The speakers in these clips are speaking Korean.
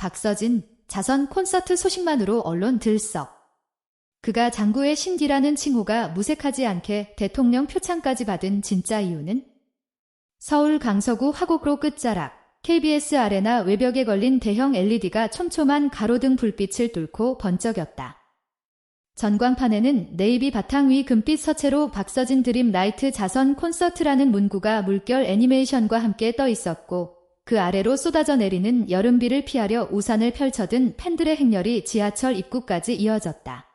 박서진, 자선 콘서트 소식만으로 언론 들썩. 그가 장구의 신디라는 칭호가 무색하지 않게 대통령 표창까지 받은 진짜 이유는 서울 강서구 화곡로 끝자락 KBS 아레나 외벽에 걸린 대형 LED가 촘촘한 가로등 불빛을 뚫고 번쩍였다. 전광판에는 네이비 바탕 위 금빛 서체로 박서진 드림 라이트 자선 콘서트라는 문구가 물결 애니메이션과 함께 떠 있었고 그 아래로 쏟아져 내리는 여름비를 피하려 우산을 펼쳐든 팬들의 행렬이 지하철 입구까지 이어졌다.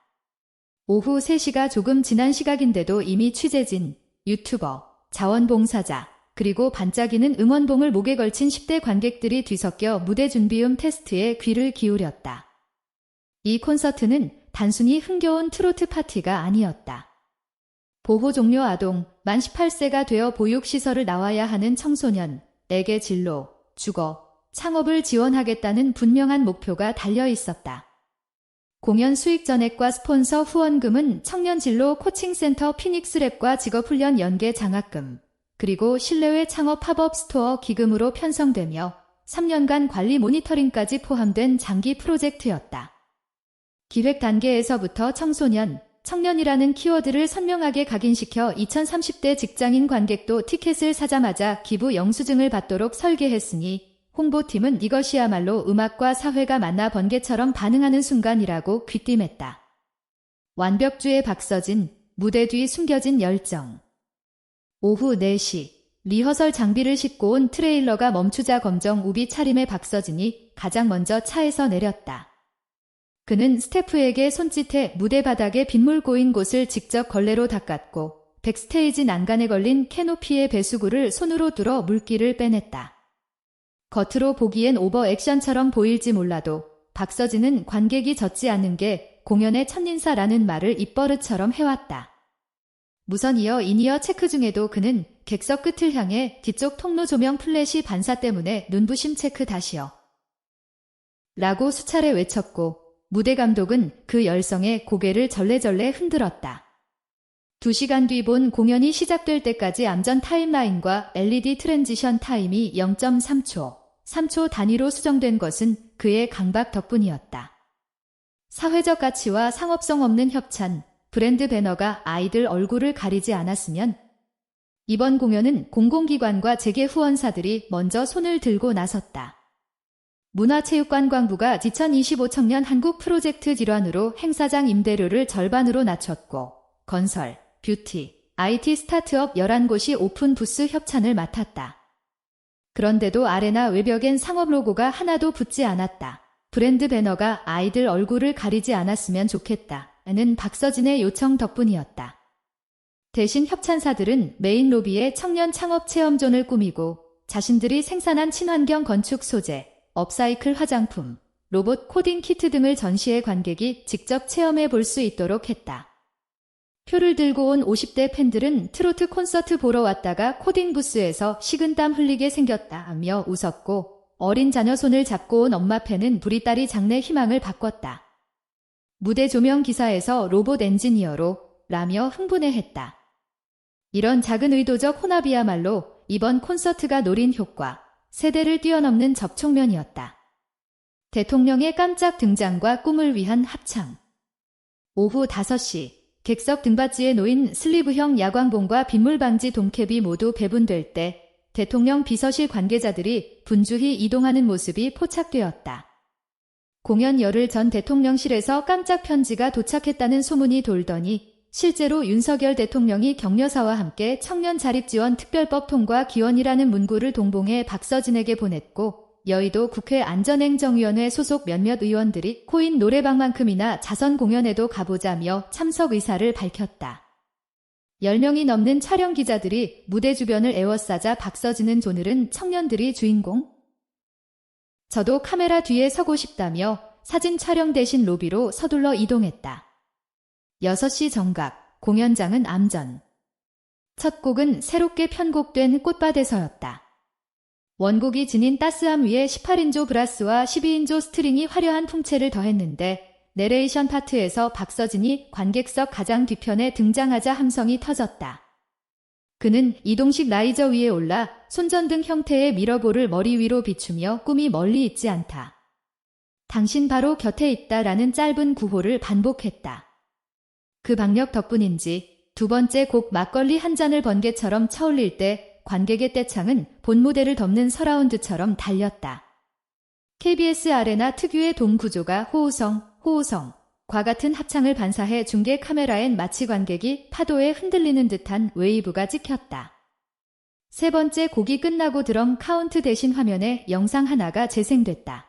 오후 3시가 조금 지난 시각인데도 이미 취재진, 유튜버, 자원봉사자, 그리고 반짝이는 응원봉을 목에 걸친 10대 관객들이 뒤섞여 무대 준비음 테스트에 귀를 기울였다. 이 콘서트는 단순히 흥겨운 트로트 파티가 아니었다. 보호 종료 아동, 만 18세가 되어 보육시설을 나와야 하는 청소년에게 진로, 주거, 창업을 지원하겠다는 분명한 목표가 달려 있었다. 공연 수익 전액과 스폰서 후원금은 청년진로 코칭센터 피닉스랩과 직업훈련 연계 장학금, 그리고 실내외 창업 팝업 스토어 기금으로 편성되며 3년간 관리 모니터링까지 포함된 장기 프로젝트였다. 기획 단계에서부터 청소년, 청년이라는 키워드를 선명하게 각인시켜 2030대 직장인 관객도 티켓을 사자마자 기부 영수증을 받도록 설계했으니 홍보팀은 이것이야말로 음악과 사회가 만나 번개처럼 반응하는 순간이라고 귀띔했다. 완벽주의 박서진, 무대 뒤 숨겨진 열정. 오후 4시, 리허설 장비를 싣고 온 트레일러가 멈추자 검정 우비 차림의 박서진이 가장 먼저 차에서 내렸다. 그는 스태프에게 손짓해 무대 바닥에 빗물 고인 곳을 직접 걸레로 닦았고 백스테이지 난간에 걸린 캐노피의 배수구를 손으로 뚫어 물기를 빼냈다. 겉으로 보기엔 오버 액션처럼 보일지 몰라도 박서진은 관객이 젖지 않는 게 공연의 첫인사라는 말을 입버릇처럼 해왔다. 무선 이어 인이어 체크 중에도 그는 객석 끝을 향해 뒤쪽 통로 조명 플래시 반사 때문에 눈부심 체크 다시요. 라고 수차례 외쳤고 무대 감독은 그 열성에 고개를 절레절레 흔들었다. 두 시간 뒤 본 공연이 시작될 때까지 암전 타임라인과 LED 트랜지션 타임이 0.3초, 3초 단위로 수정된 것은 그의 강박 덕분이었다. 사회적 가치와 상업성 없는 협찬, 브랜드 배너가 아이들 얼굴을 가리지 않았으면 이번 공연은 공공기관과 재계 후원사들이 먼저 손을 들고 나섰다. 문화체육관광부가 2025 청년 한국 프로젝트 질환으로 행사장 임대료를 절반으로 낮췄고 건설, 뷰티, IT 스타트업 11곳이 오픈 부스 협찬을 맡았다. 그런데도 아레나 외벽엔 상업 로고가 하나도 붙지 않았다. 브랜드 배너가 아이들 얼굴을 가리지 않았으면 좋겠다. 는 박서진의 요청 덕분이었다. 대신 협찬사들은 메인 로비에 청년 창업 체험존을 꾸미고 자신들이 생산한 친환경 건축 소재, 업사이클 화장품, 로봇 코딩 키트 등을 전시해 관객이 직접 체험해 볼 수 있도록 했다. 표를 들고 온 50대 팬들은 트로트 콘서트 보러 왔다가 코딩 부스에서 식은땀 흘리게 생겼다며 웃었고 어린 자녀 손을 잡고 온 엄마 팬은 부리딸이 장래 희망을 바꿨다. 무대 조명 기사에서 로봇 엔지니어로 라며 흥분해했다. 이런 작은 의도적 혼합이야말로 이번 콘서트가 노린 효과, 세대를 뛰어넘는 접촉면이었다. 대통령의 깜짝 등장과 꿈을 위한 합창. 오후 5시, 객석 등받이에 놓인 슬리브형 야광봉과 빗물방지 동캡이 모두 배분될 때 대통령 비서실 관계자들이 분주히 이동하는 모습이 포착되었다. 공연 열흘 전 대통령실에서 깜짝 편지가 도착했다는 소문이 돌더니 실제로 윤석열 대통령이 격려사와 함께 청년 자립지원 특별법 통과 기원이라는 문구를 동봉해 박서진에게 보냈고 여의도 국회 안전행정위원회 소속 몇몇 의원들이 코인 노래방만큼이나 자선 공연에도 가보자며 참석 의사를 밝혔다. 10명이 넘는 촬영 기자들이 무대 주변을 에워싸자 박서진은 오늘은 청년들이 주인공? 저도 카메라 뒤에 서고 싶다며 사진 촬영 대신 로비로 서둘러 이동했다. 6시 정각, 공연장은 암전. 첫 곡은 새롭게 편곡된 꽃밭에서였다. 원곡이 지닌 따스함 위에 18인조 브라스와 12인조 스트링이 화려한 풍채를 더했는데 내레이션 파트에서 박서진이 관객석 가장 뒤편에 등장하자 함성이 터졌다. 그는 이동식 라이저 위에 올라 손전등 형태의 미러볼을 머리 위로 비추며 꿈이 멀리 있지 않다. 당신 바로 곁에 있다라는 짧은 구호를 반복했다. 그 박력 덕분인지 두 번째 곡 막걸리 한 잔을 번개처럼 차올릴 때 관객의 떼창은 본 무대를 덮는 서라운드처럼 달렸다. KBS 아레나 특유의 동구조가 호우성, 호우성, 과 같은 합창을 반사해 중계 카메라엔 마치 관객이 파도에 흔들리는 듯한 웨이브가 찍혔다. 세 번째 곡이 끝나고 드럼 카운트 대신 화면에 영상 하나가 재생됐다.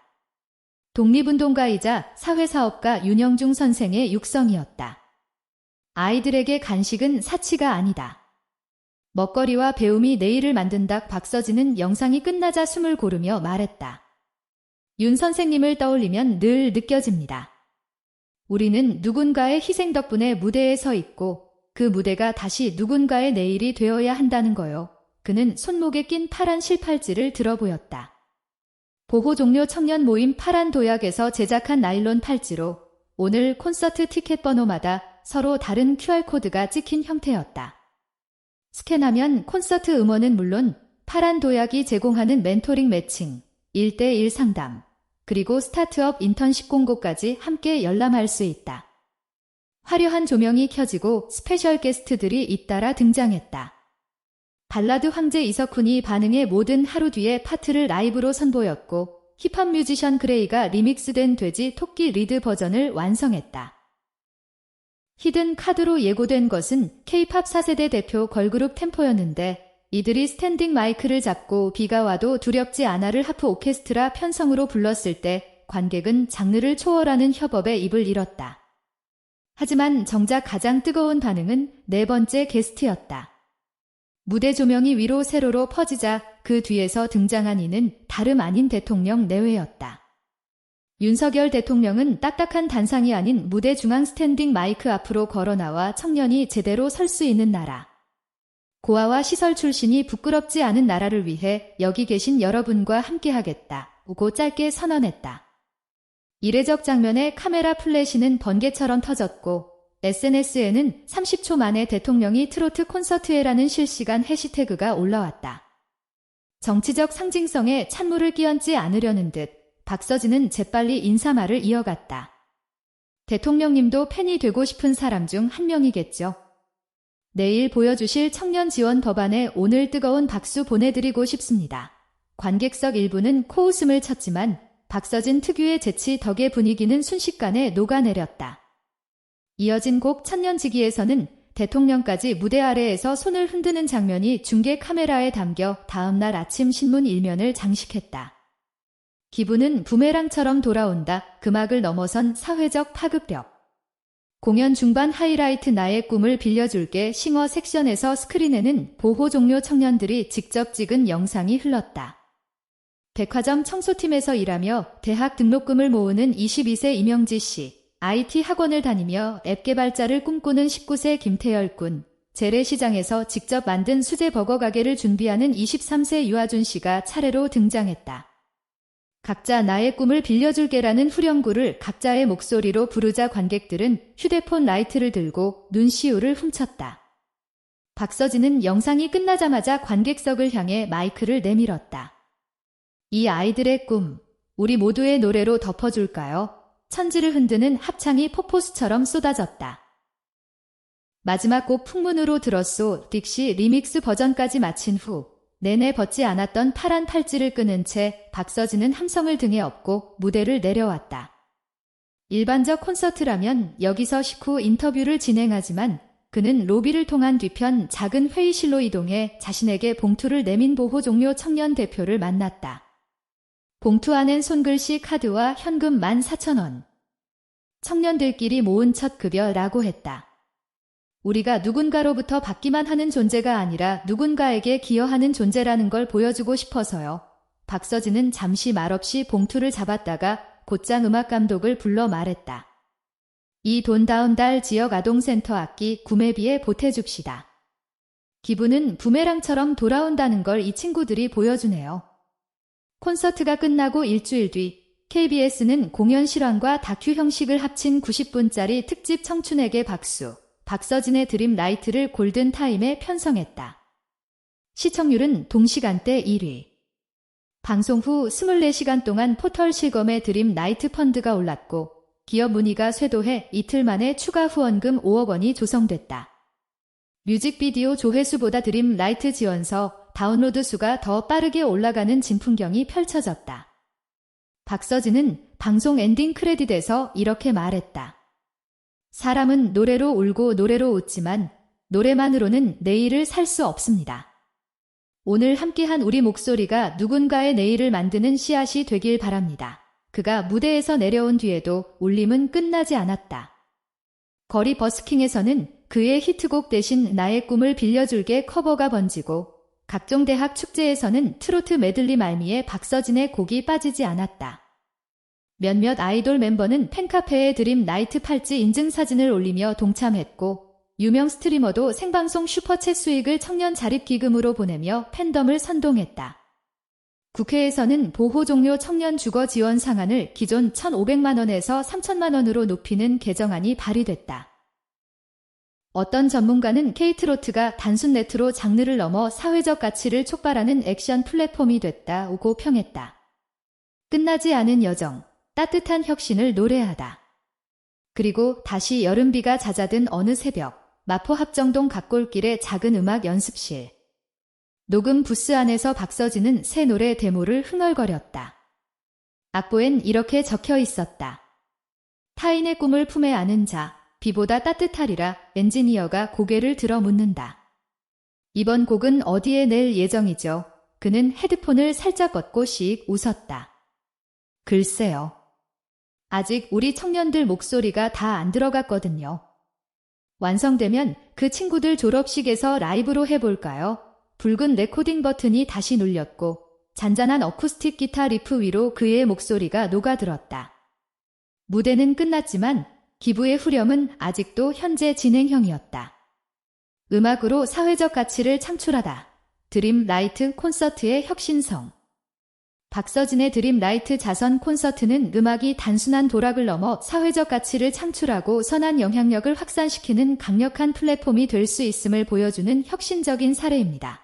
독립운동가이자 사회사업가 윤영중 선생의 육성이었다. 아이들에게 간식은 사치가 아니다. 먹거리와 배움이 내일을 만든다 박서진은 영상이 끝나자 숨을 고르며 말했다. 윤 선생님을 떠올리면 늘 느껴집니다. 우리는 누군가의 희생 덕분에 무대에 서 있고 그 무대가 다시 누군가의 내일이 되어야 한다는 거요. 그는 손목에 낀 파란 실팔찌를 들어 보였다. 보호 종료 청년 모임 파란 도약에서 제작한 나일론 팔찌로 오늘 콘서트 티켓 번호마다 서로 다른 QR코드가 찍힌 형태였다. 스캔하면 콘서트 음원은 물론 파란 도약이 제공하는 멘토링 매칭, 1대1 상담, 그리고 스타트업 인턴십 공고까지 함께 열람할 수 있다. 화려한 조명이 켜지고 스페셜 게스트들이 잇따라 등장했다. 발라드 황제 이석훈이 반응해 모든 하루 뒤에 파트를 라이브로 선보였고 힙합 뮤지션 그레이가 리믹스된 돼지 토끼 리드 버전을 완성했다. 히든 카드로 예고된 것은 K-팝 4세대 대표 걸그룹 템포였는데 이들이 스탠딩 마이크를 잡고 비가 와도 두렵지 않아를 하프 오케스트라 편성으로 불렀을 때 관객은 장르를 초월하는 협업에 입을 잃었다. 하지만 정작 가장 뜨거운 반응은 네 번째 게스트였다. 무대 조명이 위로 세로로 퍼지자 그 뒤에서 등장한 이는 다름 아닌 대통령 내외였다. 윤석열 대통령은 딱딱한 단상이 아닌 무대 중앙 스탠딩 마이크 앞으로 걸어 나와 청년이 제대로 설 수 있는 나라. 고아와 시설 출신이 부끄럽지 않은 나라를 위해 여기 계신 여러분과 함께하겠다. 고 짧게 선언했다. 이례적 장면에 카메라 플래시는 번개처럼 터졌고 SNS에는 30초 만에 대통령이 트로트 콘서트에라는 실시간 해시태그가 올라왔다. 정치적 상징성에 찬물을 끼얹지 않으려는 듯 박서진은 재빨리 인사말을 이어갔다. 대통령님도 팬이 되고 싶은 사람 중 한 명이겠죠. 내일 보여주실 청년 지원 법안에 오늘 뜨거운 박수 보내드리고 싶습니다. 관객석 일부는 코웃음을 쳤지만 박서진 특유의 재치 덕의 분위기는 순식간에 녹아내렸다. 이어진 곡 천년지기에서는 대통령까지 무대 아래에서 손을 흔드는 장면이 중계 카메라에 담겨 다음날 아침 신문 일면을 장식했다. 기분은 부메랑처럼 돌아온다. 금악을 넘어선 사회적 파급력. 공연 중반 하이라이트 나의 꿈을 빌려줄게 싱어 섹션에서 스크린에는 보호 종료 청년들이 직접 찍은 영상이 흘렀다. 백화점 청소팀에서 일하며 대학 등록금을 모으는 22세 이명지 씨, IT 학원을 다니며 앱 개발자를 꿈꾸는 19세 김태열 군, 재래시장에서 직접 만든 수제 버거 가게를 준비하는 23세 유아준 씨가 차례로 등장했다. 각자 나의 꿈을 빌려줄게라는 후렴구를 각자의 목소리로 부르자 관객들은 휴대폰 라이트를 들고 눈시울을 훔쳤다. 박서진은 영상이 끝나자마자 관객석을 향해 마이크를 내밀었다. 이 아이들의 꿈, 우리 모두의 노래로 덮어줄까요? 천지를 흔드는 합창이 포포스처럼 쏟아졌다. 마지막 곡 풍문으로 들었소 딕시 리믹스 버전까지 마친 후 내내 벗지 않았던 파란 팔찌를 끄는 채 박서진은 함성을 등에 업고 무대를 내려왔다. 일반적 콘서트라면 여기서 식후 인터뷰를 진행하지만 그는 로비를 통한 뒤편 작은 회의실로 이동해 자신에게 봉투를 내민 보호 종료 청년 대표를 만났다. 봉투 안엔 손글씨 카드와 현금 14,000원. 청년들끼리 모은 첫 급여라고 했다. 우리가 누군가로부터 받기만 하는 존재가 아니라 누군가에게 기여하는 존재라는 걸 보여주고 싶어서요. 박서진은 잠시 말없이 봉투를 잡았다가 곧장 음악 감독을 불러 말했다. 이 돈 다운 달 지역 아동센터 악기 구매비에 보태줍시다. 기분은 부메랑처럼 돌아온다는 걸 이 친구들이 보여주네요. 콘서트가 끝나고 일주일 뒤 KBS는 공연 실황과 다큐 형식을 합친 90분짜리 특집 청춘에게 박수 박서진의 드림 라이트를 골든타임에 편성했다. 시청률은 동시간대 1위. 방송 후 24시간 동안 포털 실검에 드림 나이트 펀드가 올랐고 기업 문의가 쇄도해 이틀 만에 추가 후원금 5억 원이 조성됐다. 뮤직비디오 조회수보다 드림 라이트 지원서 다운로드 수가 더 빠르게 올라가는 진풍경이 펼쳐졌다. 박서진은 방송 엔딩 크레딧에서 이렇게 말했다. 사람은 노래로 울고 노래로 웃지만 노래만으로는 내일을 살 수 없습니다. 오늘 함께한 우리 목소리가 누군가의 내일을 만드는 씨앗이 되길 바랍니다. 그가 무대에서 내려온 뒤에도 울림은 끝나지 않았다. 거리 버스킹에서는 그의 히트곡 대신 나의 꿈을 빌려줄게 커버가 번지고 각종 대학 축제에서는 트로트 메들리 말미에 박서진의 곡이 빠지지 않았다. 몇몇 아이돌 멤버는 팬카페에 드림 나이트 팔찌 인증 사진을 올리며 동참했고 유명 스트리머도 생방송 슈퍼챗 수익을 청년 자립기금으로 보내며 팬덤을 선동했다. 국회에서는 보호 종료 청년 주거 지원 상한을 기존 1,500만 원에서 3천만 원으로 높이는 개정안이 발의됐다. 어떤 전문가는 K트로트가 단순 네트로 장르를 넘어 사회적 가치를 촉발하는 액션 플랫폼이 됐다고 평했다. 끝나지 않은 여정, 따뜻한 혁신을 노래하다. 그리고 다시 여름비가 잦아든 어느 새벽, 마포 합정동 각골길의 작은 음악 연습실. 녹음 부스 안에서 박서진은 새 노래 데모를 흥얼거렸다. 악보엔 이렇게 적혀 있었다. 타인의 꿈을 품에 안은 자, 비보다 따뜻하리라 엔지니어가 고개를 들어 묻는다. 이번 곡은 어디에 낼 예정이죠? 그는 헤드폰을 살짝 걷고 씩 웃었다. 글쎄요. 아직 우리 청년들 목소리가 다 안 들어갔거든요. 완성되면 그 친구들 졸업식에서 라이브로 해볼까요? 붉은 레코딩 버튼이 다시 눌렸고 잔잔한 어쿠스틱 기타 리프 위로 그의 목소리가 녹아들었다. 무대는 끝났지만 기부의 후렴은 아직도 현재 진행형이었다. 음악으로 사회적 가치를 창출하다. 드림 라이트 콘서트의 혁신성. 박서진의 드림 라이트 자선 콘서트는 음악이 단순한 도락을 넘어 사회적 가치를 창출하고 선한 영향력을 확산시키는 강력한 플랫폼이 될 수 있음을 보여주는 혁신적인 사례입니다.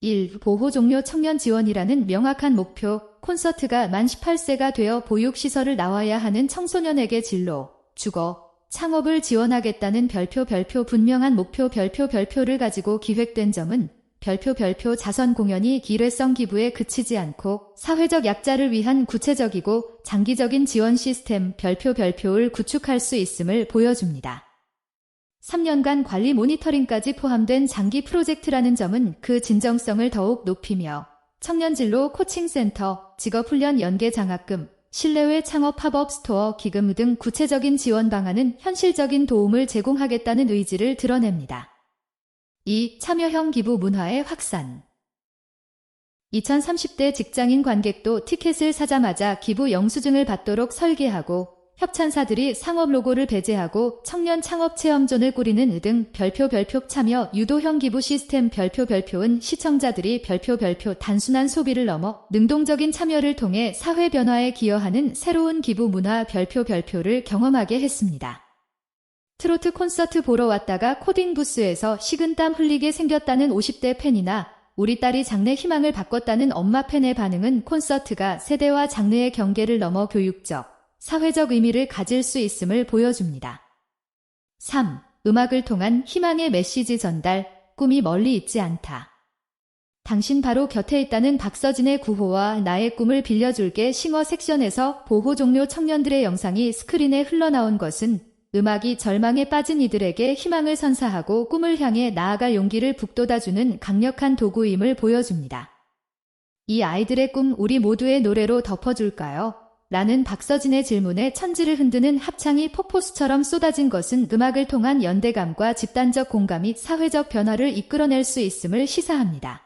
1. 보호 종료 청년 지원이라는 명확한 목표, 콘서트가 만 18세가 되어 보육시설을 나와야 하는 청소년에게 진로, 주거, 창업을 지원하겠다는 별표 별표 분명한 목표 별표 별표를 가지고 기획된 점은 별표 별표 자선 공연이 기뢰성 기부에 그치지 않고 사회적 약자를 위한 구체적이고 장기적인 지원 시스템 별표 별표를 구축할 수 있음을 보여줍니다. 3년간 관리 모니터링까지 포함된 장기 프로젝트라는 점은 그 진정성을 더욱 높이며 청년진로 코칭센터, 직업훈련 연계 장학금, 실내외 창업 팝업 스토어 기금 등 구체적인 지원 방안은 현실적인 도움을 제공하겠다는 의지를 드러냅니다. 2. 참여형 기부 문화의 확산 2030대 직장인 관객도 티켓을 사자마자 기부 영수증을 받도록 설계하고 협찬사들이 상업 로고를 배제하고 청년 창업 체험존을 꾸리는 등 별표 별표 참여 유도형 기부 시스템 별표 별표은 시청자들이 별표 별표 단순한 소비를 넘어 능동적인 참여를 통해 사회 변화에 기여하는 새로운 기부 문화 별표 별표를 경험하게 했습니다. 트로트 콘서트 보러 왔다가 코딩 부스에서 식은땀 흘리게 생겼다는 50대 팬이나 우리 딸이 장래 희망을 바꿨다는 엄마 팬의 반응은 콘서트가 세대와 장르의 경계를 넘어 교육적, 사회적 의미를 가질 수 있음을 보여줍니다. 3. 음악을 통한 희망의 메시지 전달, 꿈이 멀리 있지 않다. 당신 바로 곁에 있다는 박서진의 구호와 나의 꿈을 빌려줄게 싱어 섹션에서 보호 종료 청년들의 영상이 스크린에 흘러나온 것은 음악이 절망에 빠진 이들에게 희망을 선사하고 꿈을 향해 나아갈 용기를 북돋아주는 강력한 도구임을 보여줍니다. 이 아이들의 꿈 우리 모두의 노래로 덮어줄까요? 라는 박서진의 질문에 천지를 흔드는 합창이 폭포수처럼 쏟아진 것은 음악을 통한 연대감과 집단적 공감이 사회적 변화를 이끌어낼 수 있음을 시사합니다.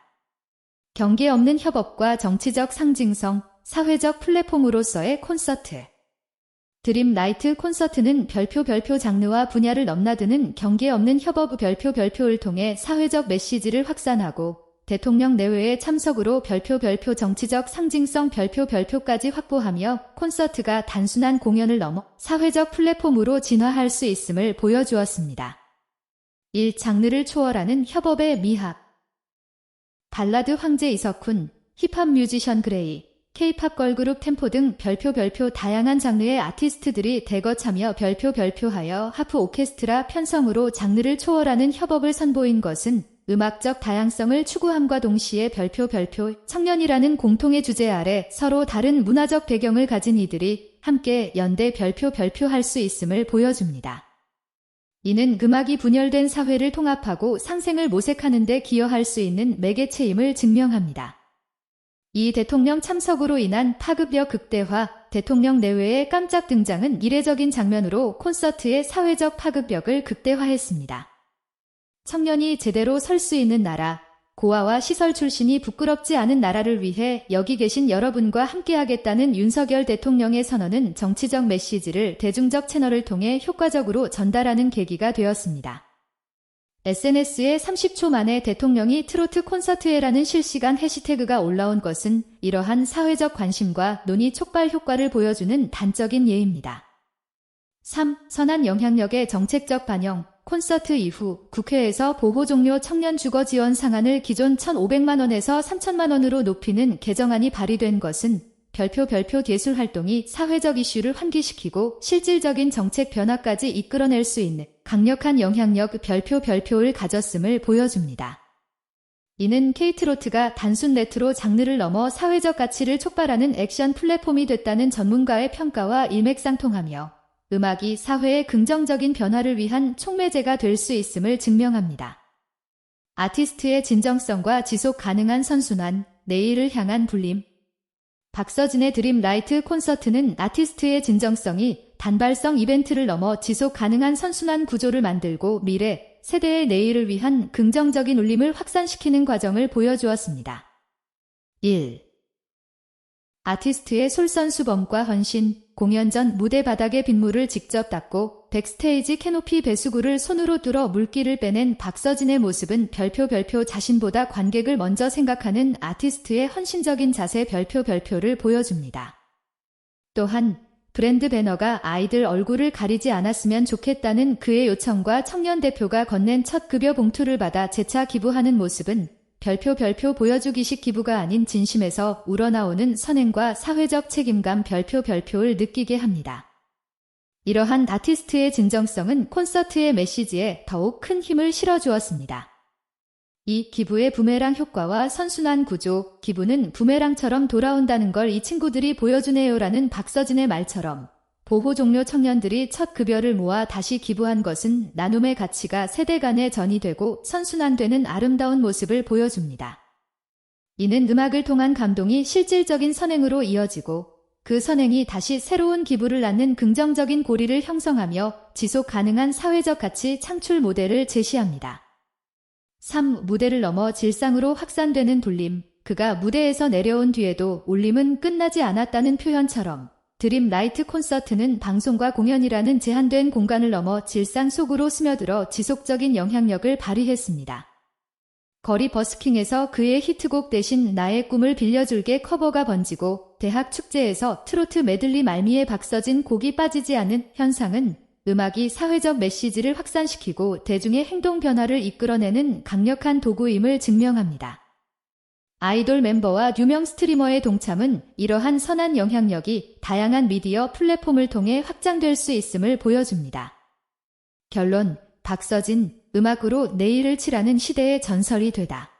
경계 없는 협업과 정치적 상징성, 사회적 플랫폼으로서의 콘서트. 드림 라이트 콘서트는 별표 별표 장르와 분야를 넘나드는 경계 없는 협업 별표 별표를 통해 사회적 메시지를 확산하고 대통령 내외의 참석으로 별표 별표 정치적 상징성 별표 별표까지 확보하며 콘서트가 단순한 공연을 넘어 사회적 플랫폼으로 진화할 수 있음을 보여주었습니다. 1. 장르를 초월하는 협업의 미학 발라드 황제 이석훈, 힙합 뮤지션 그레이, K-팝 걸그룹 템포 등 별표 별표 다양한 장르의 아티스트들이 대거 참여 별표 별표하여 하프 오케스트라 편성으로 장르를 초월하는 협업을 선보인 것은 음악적 다양성을 추구함과 동시에 별표 별표 청년이라는 공통의 주제 아래 서로 다른 문화적 배경을 가진 이들이 함께 연대 별표 별표 할 수 있음을 보여줍니다. 이는 음악이 분열된 사회를 통합하고 상생을 모색하는 데 기여할 수 있는 매개체임을 증명합니다. 이 대통령 참석으로 인한 파급력 극대화, 대통령 내외의 깜짝 등장은 이례적인 장면으로 콘서트의 사회적 파급력을 극대화했습니다. 청년이 제대로 설 수 있는 나라, 고아와 시설 출신이 부끄럽지 않은 나라를 위해 여기 계신 여러분과 함께하겠다는 윤석열 대통령의 선언은 정치적 메시지를 대중적 채널을 통해 효과적으로 전달하는 계기가 되었습니다. SNS에 30초 만에 대통령이 트로트 콘서트에라는 실시간 해시태그가 올라온 것은 이러한 사회적 관심과 논의 촉발 효과를 보여주는 단적인 예입니다. 3. 선한 영향력의 정책적 반영 콘서트 이후 국회에서 보호 종료 청년 주거 지원 상한을 기존 1,500만 원에서 3천만원으로 높이는 개정안이 발의된 것은 별표 별표 예술 활동이 사회적 이슈를 환기시키고 실질적인 정책 변화까지 이끌어낼 수 있는 강력한 영향력 별표 별표를 가졌음을 보여줍니다. 이는 케이트로트가 단순 레트로 장르를 넘어 사회적 가치를 촉발하는 액션 플랫폼이 됐다는 전문가의 평가와 일맥상통하며 음악이 사회의 긍정적인 변화를 위한 촉매제가 될 수 있음을 증명합니다. 아티스트의 진정성과 지속 가능한 선순환, 내일을 향한 불림. 박서진의 드림 라이트 콘서트는 아티스트의 진정성이 단발성 이벤트를 넘어 지속 가능한 선순환 구조를 만들고 미래, 세대의 내일을 위한 긍정적인 울림을 확산시키는 과정을 보여주었습니다. 1. 아티스트의 솔선수범과 헌신, 공연 전 무대 바닥의 빗물을 직접 닦고 백스테이지 캐노피 배수구를 손으로 뚫어 물기를 빼낸 박서진의 모습은 별표 별표 자신보다 관객을 먼저 생각하는 아티스트의 헌신적인 자세 별표 별표를 보여줍니다. 또한 브랜드 배너가 아이들 얼굴을 가리지 않았으면 좋겠다는 그의 요청과 청년 대표가 건넨 첫 급여 봉투를 받아 재차 기부하는 모습은 별표 별표 보여주기식 기부가 아닌 진심에서 우러나오는 선행과 사회적 책임감 별표 별표를 느끼게 합니다. 이러한 아티스트의 진정성은 콘서트의 메시지에 더욱 큰 힘을 실어주었습니다. 이 기부의 부메랑 효과와 선순환 구조, 기부는 부메랑처럼 돌아온다는 걸 이 친구들이 보여주네요라는 박서진의 말처럼 보호 종료 청년들이 첫 급여를 모아 다시 기부한 것은 나눔의 가치가 세대 간에 전이 되고 선순환되는 아름다운 모습을 보여줍니다. 이는 음악을 통한 감동이 실질적인 선행으로 이어지고 그 선행이 다시 새로운 기부를 낳는 긍정적인 고리를 형성하며 지속 가능한 사회적 가치 창출 모델을 제시합니다. 3. 무대를 넘어 질상으로 확산되는 돌림. 그가 무대에서 내려온 뒤에도 울림은 끝나지 않았다는 표현처럼 드림 라이트 콘서트는 방송과 공연이라는 제한된 공간을 넘어 질상 속으로 스며들어 지속적인 영향력을 발휘했습니다. 거리 버스킹에서 그의 히트곡 대신 나의 꿈을 빌려줄게 커버가 번지고 대학 축제에서 트로트 메들리 말미에 박서진 곡이 빠지지 않은 현상은 음악이 사회적 메시지를 확산시키고 대중의 행동 변화를 이끌어내는 강력한 도구임을 증명합니다. 아이돌 멤버와 유명 스트리머의 동참은 이러한 선한 영향력이 다양한 미디어 플랫폼을 통해 확장될 수 있음을 보여줍니다. 결론, 박서진, 음악으로 내일을 칠하는 시대의 전설이 되다.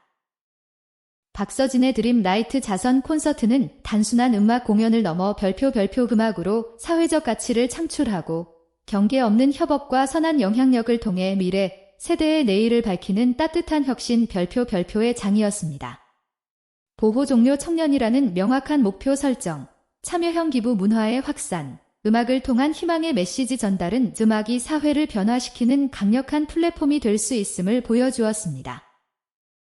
박서진의 드림 라이트 자선 콘서트는 단순한 음악 공연을 넘어 별표 별표 음악으로 사회적 가치를 창출하고 경계 없는 협업과 선한 영향력을 통해 미래, 세대의 내일을 밝히는 따뜻한 혁신 별표 별표의 장이었습니다. 보호 종료 청년이라는 명확한 목표 설정, 참여형 기부 문화의 확산, 음악을 통한 희망의 메시지 전달은 음악이 사회를 변화시키는 강력한 플랫폼이 될 수 있음을 보여주었습니다.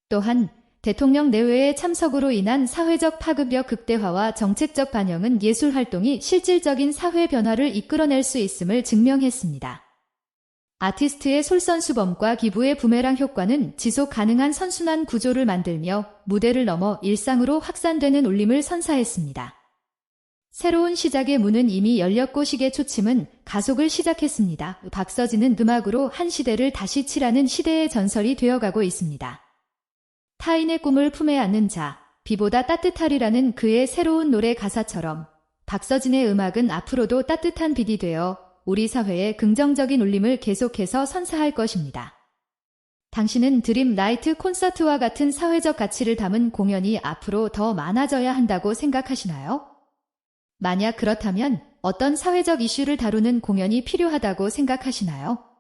또한 대통령 내외의 참석으로 인한 사회적 파급력 극대화와 정책적 반영은 예술 활동이 실질적인 사회 변화를 이끌어낼 수 있음을 증명했습니다. 아티스트의 솔선수범과 기부의 부메랑 효과는 지속 가능한 선순환 구조를 만들며 무대를 넘어 일상으로 확산되는 울림을 선사했습니다. 새로운 시작의 문은 이미 열렸고 시계 초침은 가속을 시작했습니다. 박서진은 음악으로 한 시대를 다시 칠하는 시대의 전설이 되어가고 있습니다. 타인의 꿈을 품에 안는 자, 비보다 따뜻하리라는 그의 새로운 노래 가사처럼 박서진의 음악은 앞으로도 따뜻한 빛이 되어 우리 사회에 긍정적인 울림을 계속해서 선사할 것입니다. 당신은 드림 나이트 콘서트와 같은 사회적 가치를 담은 공연이 앞으로 더 많아져야 한다고 생각하시나요? 만약 그렇다면 어떤 사회적 이슈를 다루는 공연이 필요하다고 생각하시나요?